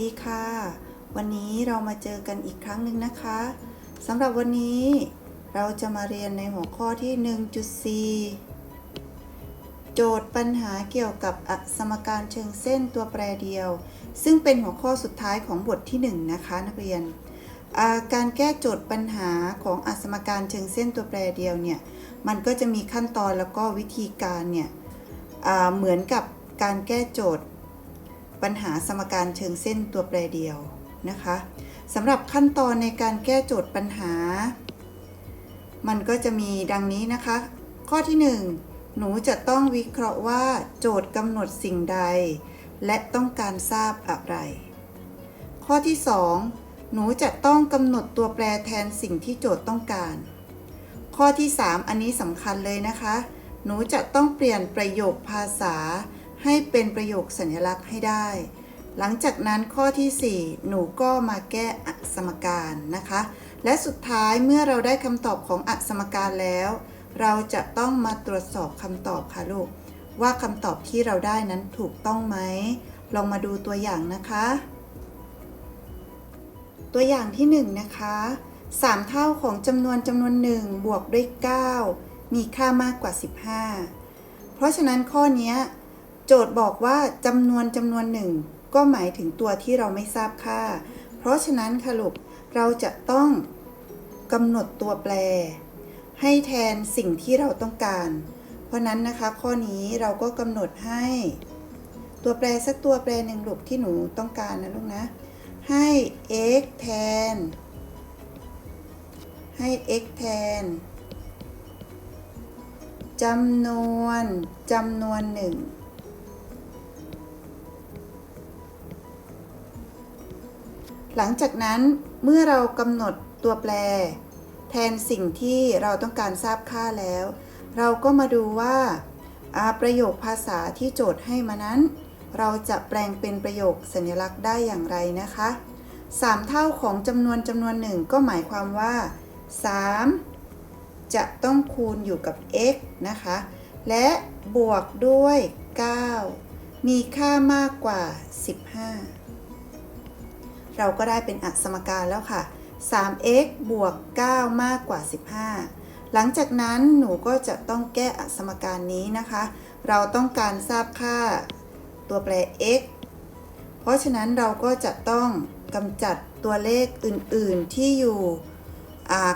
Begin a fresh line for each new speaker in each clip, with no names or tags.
ดีค่ะ วันนี้เรามาเจอกันอีกครั้งหนึ่งนะคะสำหรับวันนี้เราจะมาเรียนในหัวข้อที่ 1.4 โจทย์ปัญหาเกี่ยวกับอสมการเชิงเส้นตัวแปรเดียว ซึ่งเป็นหัวข้อสุดท้ายของบทที่ 1 นะคะนักเรียน การแก้โจทย์ปัญหาของอสมการเชิงเส้นตัวแปรเดียวเนี่ยมันก็จะมีขั้นตอนแล้วก็วิธีการเนี่ยเหมือนกับการแก้โจทย์ ปัญหาสมการเชิงเส้นตัวแปรเดียวนะคะสำหรับขั้นตอนในการแก้โจทย์ปัญหา มันก็จะมีดังนี้นะคะ ข้อที่ 1 หนูจะต้องวิเคราะห์ว่า โจทย์กำหนดสิ่งใด และต้องการทราบอะไร ข้อที่ 2 หนูจะต้องกำหนดตัวแปรแทนสิ่งที่โจทย์ต้องการ ข้อที่ 3 อันนี้สำคัญเลยนะคะ หนูจะต้องเปลี่ยนประโยคภาษา ให้เป็นประโยคสัญลักษณ์ให้ได้ หลังจากนั้นข้อที่ 4 หนูก็มาแก้อสมการนะคะ และสุดท้ายเมื่อเราได้คำตอบของอสมการแล้ว เราจะต้องมาตรวจสอบคำตอบค่ะลูก ว่าคำตอบที่เราได้นั้นถูกต้องไหม ลองมาดูตัวอย่างนะคะ ตัวอย่างที่ 1 นะคะ 3 เท่าของจำนวนจำนวนหนึ่งบวกด้วย 9 มีค่ามากกว่า 15 เพราะฉะนั้นข้อนี้ โจทย์บอกว่าจำนวนจำนวนหนึ่งก็หมายถึงตัวที่เราไม่ทราบค่า เพราะฉะนั้นค่ะลูกเราจะต้องกำหนดตัวแปร ให้แทนสิ่งที่เราต้องการ เพราะนั้นนะคะข้อนี้เราก็กำหนดให้ ตัวแปรสักตัวแปรหนึ่งลูกที่หนูต้องการนะลูกนะ ให้ x แทน ให้ x แทนจำนวนจำนวนหนึ่ง หลังจากนั้นเมื่อเรากำหนดตัวแปร แทนสิ่งที่เราต้องการทราบค่าแล้ว เราก็มาดูว่าประโยคภาษาที่โจทย์ให้มานั้น เราจะแปลงเป็นประโยคสัญลักษณ์ได้อย่างไรนะคะ 3 เท่าของจำนวนจำนวนหนึ่งก็หมายความว่า 3 จะต้องคูณอยู่กับ x นะคะ และบวกด้วย 9 มีค่ามากกว่า 15 เราก็ได้เป็นอสมการแล้วค่ะ 3x บวก 9 มากกว่า 15 หลังจากนั้นหนูก็จะต้องแก้อสมการนี้นะคะ เราต้องการทราบค่าตัวแปร x เพราะฉะนั้นเราก็จะต้องกำจัดตัวเลขอื่นๆที่อยู่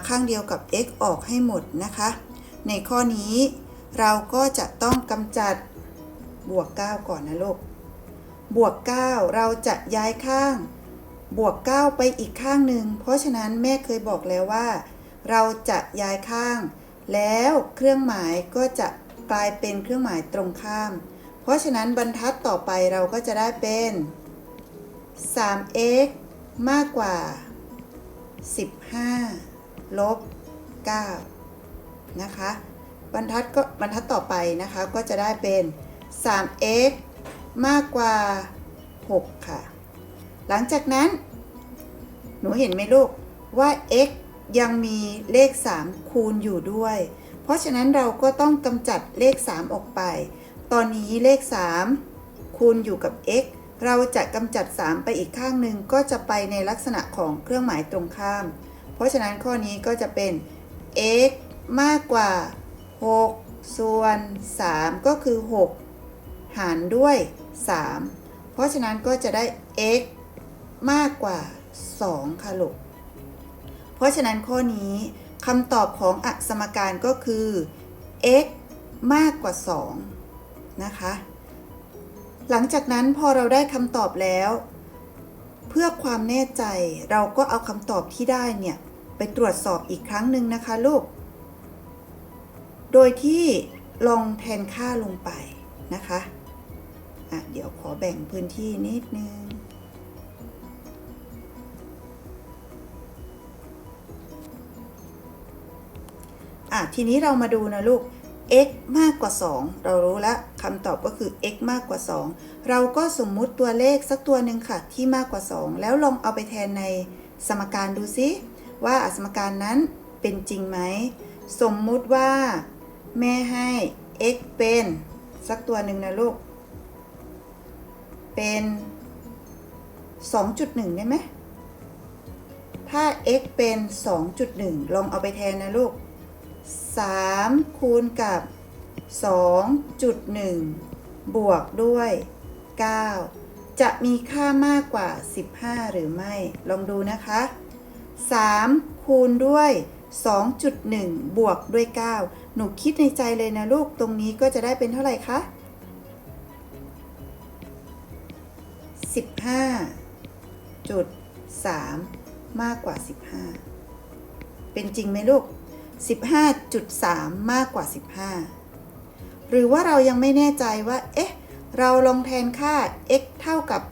ข้างเดียวกับ x ออกให้หมดนะคะ ในข้อนี้เราก็จะต้องกำจัดบวก 9 ก่อนนะลูก บวก 9 เราจะย้ายข้าง บวก 9 ไปอีกข้างหนึ่ง เพราะฉะนั้นแม่เคยบอกแล้วว่า เราจะย้ายข้าง แล้วเครื่องหมายก็จะกลายเป็นเครื่องหมายตรงข้าม เพราะฉะนั้นบรรทัดต่อไปเราก็จะได้เป็น 3x มากกว่า 15 ลบ 9 นะคะ บรรทัดก็บรรทัดต่อไปนะคะก็จะได้เป็น 3x มากกว่า 6 ค่ะ หลังจากนั้น หนูเห็นไหมลูกว่า x ยังมีเลข 3 คูณอยู่ด้วย เพราะฉะนั้นเราก็ต้องกำจัดเลข 3 ออกไป ตอนนี้เลข 3 คูณอยู่กับ x เราจะกำจัด 3 ไปอีกข้างหนึ่งก็จะไปในลักษณะของเครื่องหมายตรงข้าม เพราะฉะนั้นข้อนี้ก็จะเป็น x มากกว่า 6 ส่วน 3 ก็คือ 6 หารด้วย 3 เพราะฉะนั้นก็จะได้ x มากกว่า 2 ค่ะลูก เพราะฉะนั้นข้อนี้คำตอบของอสมการก็คือ x มากกว่า 2 นะคะ หลังจากนั้นพอเราได้คำตอบแล้ว เพื่อความแน่ใจเราก็เอาคำตอบที่ได้เนี่ย ไปตรวจสอบอีกครั้งหนึ่งนะคะลูก โดยที่ลองแทนค่าลงไปนะคะ อะ เดี๋ยวขอแบ่งพื้นที่นิดนึง อะทีนี้เรามาดูนะลูก x มากกว่า 2 เรารู้แล้วคำตอบก็คือ x มากกว่า 2 เราก็สมมุติตัวเลขสักตัวหนึ่งค่ะ ที่มากกว่า 2 แล้วลองเอาไปแทนในสมการดูซิ ว่าสมการนั้นเป็นจริงไหม สมมุติว่า แม่ให้ x เป็นสักตัวหนึ่งนะลูก เป็น 2.1 ได้ไหม ถ้า x เป็น 2.1 ลองเอาไปแทนนะลูก 3 คูณกับ 2.1 บวกด้วย 9 จะมีค่ามากกว่า 15 หรือไม่ ลองดูนะคะ 3 คูณด้วย 2.1 บวกด้วย 9 หนูคิดในใจเลยนะลูก ตรงนี้ก็จะได้เป็นเท่าไหร่คะ 15จุด3มากกว่า 15 เป็นจริงไหมลูก 15.3 มากกว่า 15 หรือว่าเรายังไม่แน่ใจว่า เอ๊ะ เราลองแทนค่า x เท่ากับ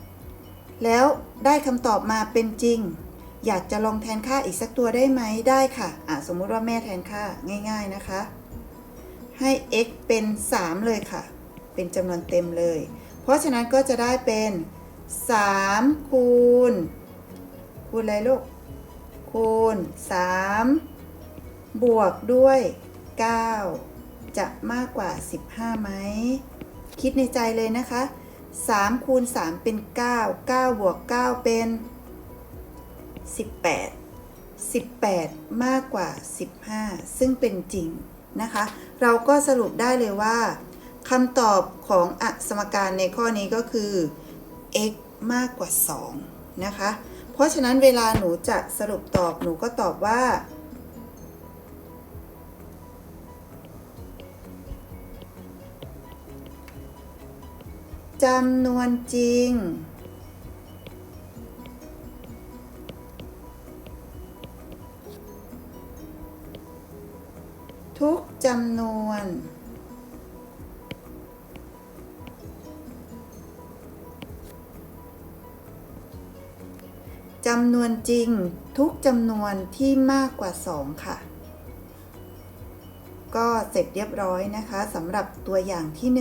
2.1 แล้วได้คำตอบมาเป็นจริง อยากจะลองแทนค่าอีกสักตัวได้ไหม ได้ค่ะอะ สมมุติว่าแม่แทนค่าง่าย ๆนะคะ ให้ x เป็น 3 เลยค่ะ เป็นจำนวนเต็มเลย เพราะฉะนั้นก็จะได้เป็น 3 คูณ คูณอะไรลูก คูณ 3 บวกด้วย 9 จะมากกว่า 15ไหม คิดในใจเลยนะคะ 3 คูณ 3 เป็น 9 9 บวก 9 เป็น 18 18 มากกว่า 15 ซึ่งเป็นจริงนะคะ เราก็สรุปได้เลยว่าคำตอบของอสมการในข้อนี้ก็คือ x มากกว่า 2 นะคะ เพราะฉะนั้นเวลาหนูจะสรุปตอบหนูก็ตอบว่า จำนวนจริง ทุกจำนวน จำนวนจริงทุกจำนวนที่มากกว่า 2 ค่ะ ก็เสร็จเรียบร้อยนะคะสำหรับตัวอย่างที่ 1